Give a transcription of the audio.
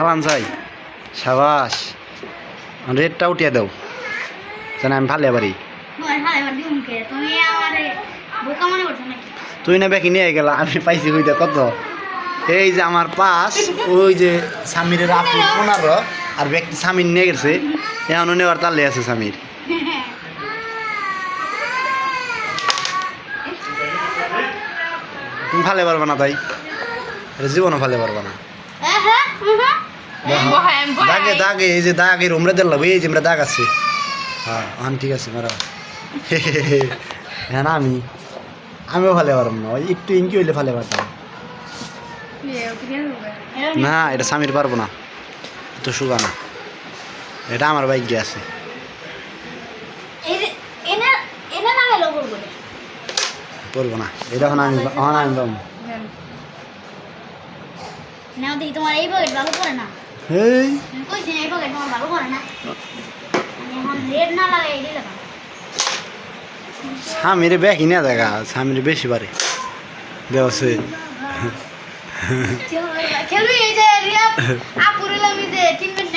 ফালান চাই সাবাস রেটটা উঠিয়ে দাও। জানা আমি ফালে পারি তুই না বেকি নিয়ে গেলা আমি পাইছি হইতে কত? এই যে আমার পাস ওই যে স্বামীর আপু পনেরো আর ব্যক্তি স্বামীর নিয়ে গেছে এখনও নেওয়ার তালে আছে স্বামীর। তুমি ফালে পারবে না তাই? জীবনও ফালে পারবে না। দাগে দাগে এই যে দাগে রুমরা দিলাম এই যে আমরা দাগ আছে। হ্যাঁ হ্যাঁ ঠিক আছে মারা হ্যাঁ না আমি আমিও ফালে পারব না ওই একটু ইঙ্কি হইলে ফালে পারতাম। না এটা স্বামীর পারব না তো সুগা না এটা আমার বাইক আছে। না করব না এটা এখন আমি এখন আমি পাবো নাও দেখি তোমার এই পকেট ভালো করে না। না স্বামীর ব্যাগই না দেখা স্বামীর বেশি পারে দেওয়া খেলবি এই যে রিয়া আপুরে আমি যে টিমমেট